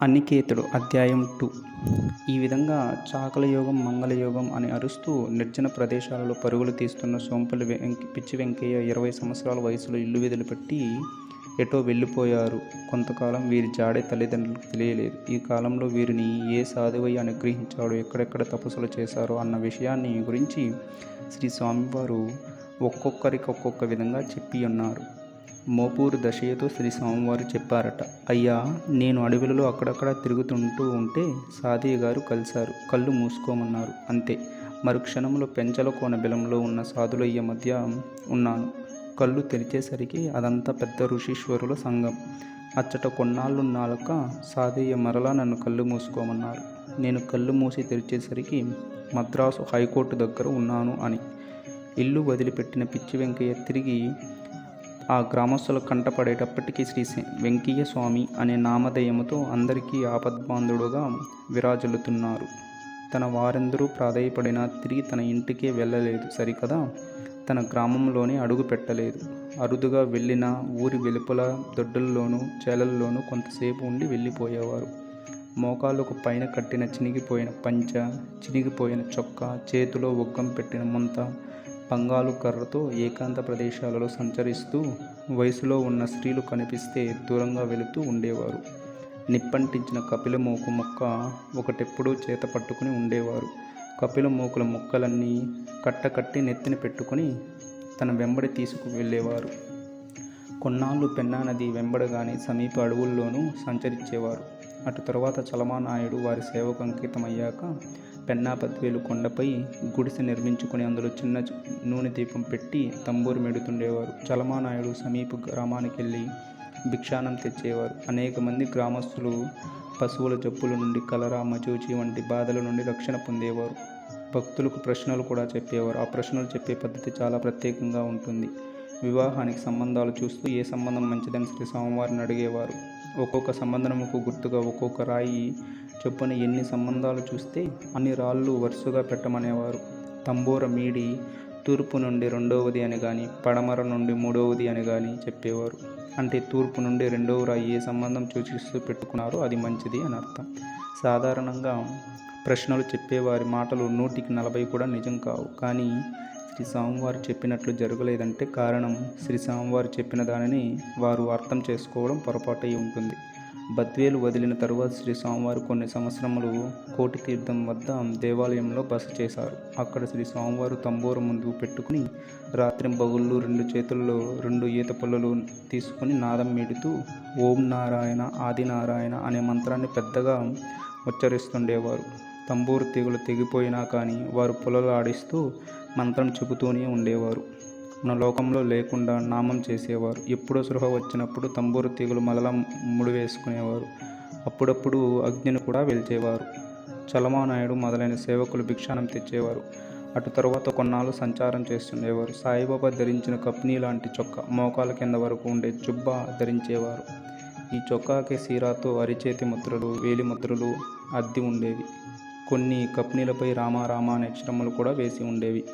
అనికేతుడు అధ్యాయం టూ. ఈ విధంగా చాకల యోగం మంగళ యోగం అని అరుస్తూ నిర్జన ప్రదేశాలలో పరుగులు తీస్తున్న సోంపల్లి వెంక పిచ్చి వెంకయ్య ఇరవై సంవత్సరాల వయసులో ఇల్లు వదిలిపెట్టి ఎటో వెళ్ళిపోయారు. కొంతకాలం వీరి జాడే తల్లిదండ్రులకు తెలియలేదు. ఈ కాలంలో వీరిని ఏ సాధువై అనుగ్రహించాడో ఎక్కడెక్కడ తపస్సులు చేశారో అన్న విషయాన్ని గురించి శ్రీ స్వామివారు ఒక్కొక్కరికి ఒక్కొక్క విధంగా చెప్పి ఉన్నారు మోపూరు దశయతో శ్రీ స్వామివారు చెప్పారట. అయ్యా నేను అడవులలో అక్కడక్కడ తిరుగుతుంటూ ఉంటే సాదయ్య గారు కలిశారు. కళ్ళు మూసుకోమన్నారు. అంతే. మరుక్షణంలో పెంచల కోన బిలంలో ఉన్న సాధులయ్య మధ్య ఉన్నాను. కళ్ళు తెరిచేసరికి అదంతా పెద్ద ఋషీశ్వరుల సంఘం. అచ్చట కొన్నాళ్ళు నాలక సాదయ్య మరలా నన్ను కళ్ళు మూసుకోమన్నారు. నేను కళ్ళు మూసి తెరిచేసరికి మద్రాసు హైకోర్టు దగ్గర ఉన్నాను అని. ఇల్లు వదిలిపెట్టిన పిచ్చి వెంకయ్య తిరిగి ఆ గ్రామస్తులకు కంటపడేటప్పటికీ శ్రీ వెంకయ్య స్వామి అనే నామధేయముతో అందరికీ ఆపద్బాంధుడుగా విరాజిల్లుతున్నారు తన వారెందరూ ప్రాధేయపడినా తిరిగి తన ఇంటికే వెళ్ళలేదు సరికదా? తన గ్రామంలోనే అడుగు పెట్టలేదు. అరుదుగా వెళ్ళిన ఊరి వెలుపల దొడ్డల్లోనూ చేలల్లోనూ కొంతసేపు ఉండి వెళ్ళిపోయేవారు. మోకాళ్ళకు పైన కట్టిన చినిగిపోయిన పంచ చినిగిపోయిన చొక్కా చేతిలో ఒగ్గం పెట్టిన ముంత పంగాలు కర్రతో ఏకాంత ప్రదేశాలలో సంచరిస్తూ వయసులో ఉన్న స్త్రీలు కనిపిస్తే దూరంగా వెళుతూ ఉండేవారు. నిప్పంటించిన కపిల మోకు మొక్క ఒకటెప్పుడూ చేత పట్టుకుని ఉండేవారు. కపిల మోకుల మొక్కలన్నీ కట్టకట్టి నెత్తిన పెట్టుకుని తన వెంబడి తీసుకు వెళ్ళేవారు. కొన్నాళ్ళు పెన్నా నది వెంబడగానే సమీప అడవుల్లోనూ సంచరించేవారు. అటు తర్వాత చలమానాయుడు వారి సేవకు అంకితమయ్యాక పెన్నాపత్వేలు కొండపై గుడిసె నిర్మించుకుని అందులో చిన్న నూనె దీపం పెట్టి తంబూరు మెడుతుండేవారు. చలమానాయుడు సమీప గ్రామానికి వెళ్ళి భిక్షానం తెచ్చేవారు. అనేక మంది గ్రామస్తులు పశువుల జబ్బుల నుండి కలరా మచూచి వంటి బాధల నుండి రక్షణ పొందేవారు. భక్తులకు ప్రశ్నలు కూడా చెప్పేవారు. ఆ ప్రశ్నలు చెప్పే పద్ధతి చాలా ప్రత్యేకంగా ఉంటుంది. వివాహానికి సంబంధాలు చూస్తూ ఏ సంబంధం మంచిదని శ్రీ స్వామివారిని అడిగేవారు. ఒక్కొక్క సంబంధముకు గుర్తుగా ఒక్కొక్క రాయి చొప్పున ఎన్ని సంబంధాలు చూస్తే అన్ని రాళ్ళు వరుసగా పెట్టమనేవారు. తంబూర మీడి తూర్పు నుండి రెండవది అని కానీ పడమర నుండి మూడవది అని కానీ చెప్పేవారు. అంటే తూర్పు నుండి రెండవ రాయి ఏ సంబంధం సూచిస్తూ పెట్టుకున్నారో అది మంచిది అని అర్థం. సాధారణంగా ప్రశ్నలు చెప్పేవారి మాటలు నూటికి నలభై కూడా నిజం కావు. కానీ శ్రీ స్వామివారు చెప్పినట్లు జరగలేదంటే కారణం శ్రీ స్వామివారు చెప్పిన దానిని వారు అర్థం చేసుకోవడం పొరపాటై ఉంటుంది. బద్వేలు వదిలిన తరువాత శ్రీ స్వామివారు కొన్ని సంవత్సరములు కోటి తీర్థం వద్ద దేవాలయంలో బస చేశారు. అక్కడ శ్రీ స్వామివారు తంబూరు ముందు పెట్టుకుని రాత్రి బగుళ్ళు రెండు చేతుల్లో రెండు ఈత పుల్లలు తీసుకుని నాదం మీడుతూ ఓం నారాయణ ఆదినారాయణ అనే మంత్రాన్ని పెద్దగా ఉచ్చరిస్తుండేవారు. తంబూరు తీగలు తెగిపోయినా కానీ వారు పుల్లలు ఆడిస్తూ మంత్రం చెబుతూనే ఉండేవారు. మన లోకంలో లేకుండా నామం చేసేవారు. ఎప్పుడో సృహ వచ్చినప్పుడు తంబూరు తీగలు మలలా ముడివేసుకునేవారు అప్పుడప్పుడు అగ్నిని కూడా వెలిచేవారు. చలమానాయుడు మొదలైన సేవకులు భిక్షానం తెచ్చేవారు. అటు తరువాత కొన్నాళ్ళు సంచారం చేస్తుండేవారు. సాయిబాబా ధరించిన కప్నీ లాంటి చొక్కా మోకాల కింద వరకు ఉండే జుబ్బా ధరించేవారు. ఈ చొక్కాకి సీరాతో అరిచేతి ముద్రలు వేలి ముద్రలు అద్ది ఉండేవి. కొన్ని కప్నీలపై రామారామా అనే అక్షరములు కూడా వేసి ఉండేవి.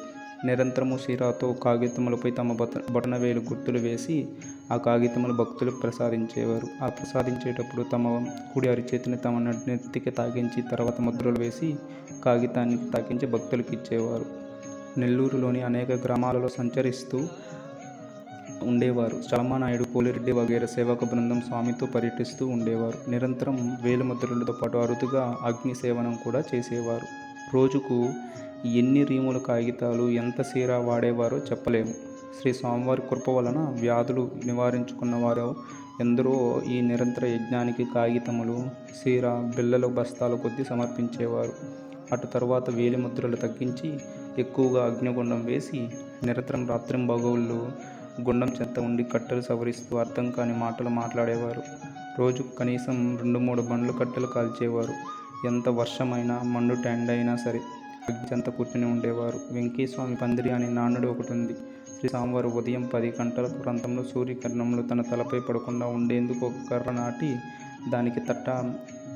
నిరంతరము సిరాతో కాగితములపై తమ బత బొటనవేలు గుర్తులు వేసి ఆ కాగితములు భక్తులకు ప్రసాదించేవారు. ఆ ప్రసాదించేటప్పుడు తమ కుడి అరిచేతిని తమ నెత్తికి తాగించి తర్వాత ముద్రలు వేసి కాగితాన్ని తాకించి భక్తులకు ఇచ్చేవారు. నెల్లూరులోని అనేక గ్రామాలలో సంచరిస్తూ ఉండేవారు. చలమానాయుడు పోలిరెడ్డి వగైరా సేవక బృందం స్వామితో పర్యటిస్తూ ఉండేవారు. నిరంతరం వేలుముద్రలతో పాటు అరుదుగా అగ్ని సేవనం కూడా చేసేవారు. రోజుకు ఎన్ని రీముల కాగితాలు ఎంత సీరా వాడేవారో చెప్పలేము. శ్రీ స్వామివారి కృప వలన వ్యాధులు నివారించుకున్న వారు ఎందరో ఈ నిరంతర యజ్ఞానికి కాగితములు సీర బిళ్ళల బస్తాల కొద్దీ సమర్పించేవారు. అటు తర్వాత వేలి ముద్రలు తగ్గించి ఎక్కువగా అగ్నిగుండం వేసి నిరంతరం రాత్రింబగళ్ళు గుండం చెత్త ఉండి కట్టెలు సవరిస్తూ అర్థం కాని మాటలు మాట్లాడేవారు. రోజుకు కనీసం రెండు మూడు బండ్లు కట్టెలు కాల్చేవారు. ఎంత వర్షమైనా మండు టెండ్ అయినా సరే అగ్ని చెంత కూర్చుని ఉండేవారు. వెంకీస్వామి పందిరి అనే నానుడు ఒకటి ఉంది శ్రీ స్వామివారు ఉదయం పది గంటల ప్రాంతంలో సూర్యకిరణంలో తన తలపై పడకుండా ఉండేందుకు ఒక కర్ర నాటి దానికి తట్ట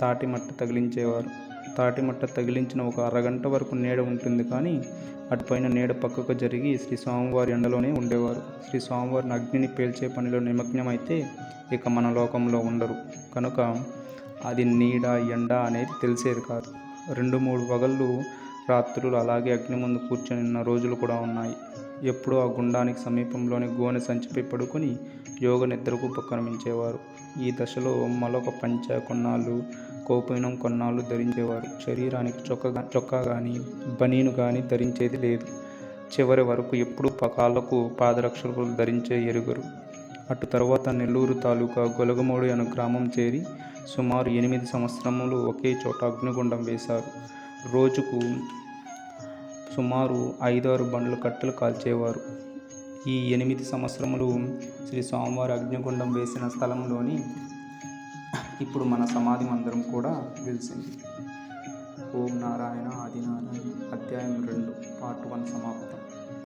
తాటి మట్ట తగిలించేవారు. తాటి మట్ట తగిలించిన ఒక అరగంట వరకు నీడ ఉంటుంది కానీ అటుపైన నీడ పక్కకు జరిగి శ్రీ స్వామివారి ఎండలోనే ఉండేవారు. శ్రీ స్వామివారిని అగ్నిని పేల్చే పనిలో నిమగ్నమైతే ఇక మన లోకంలో ఉండరు. కనుక అది నీడ ఎండ అనేది తెలిసేది కాదు. రెండు మూడు పగళ్ళు రాత్రులు అలాగే అగ్ని ముందు కూర్చొని ఉన్న రోజులు కూడా ఉన్నాయి. ఎప్పుడూ ఆ గుండానికి సమీపంలోని గోనె సంచిపై పడుకొని యోగ నిద్రకు ఉపక్రమించేవారు ఈ దశలో మలొక పంచ కొన్నాళ్ళు కోపైనం కొన్నాళ్ళు ధరించేవారు. శరీరానికి చొక్క చొక్కా కానీ బనీను కానీ ధరించేది లేదు. చివరి వరకు ఎప్పుడూ పకాలకు పాదరక్షకులు ధరించే ఎరుగరు. అటు తర్వాత నెల్లూరు తాలూకా గొలగమూడి అను గ్రామం చేరి సుమారు ఎనిమిది సంవత్సరములు ఒకే చోట అగ్నిగుండం వేశారు. రోజుకు సుమారు ఐదారు బండ్లు కట్టెలు కాల్చేవారు. ఈ ఎనిమిది సంవత్సరములు శ్రీ స్వామివారి అగ్నిగుండం వేసిన స్థలంలోని ఇప్పుడు మన సమాధి మందిరం కూడా వెలిసింది. ఓం నారాయణ ఆదినారాయణ అధ్యాయం రెండు పార్ట్ వన్ సమాప్తం.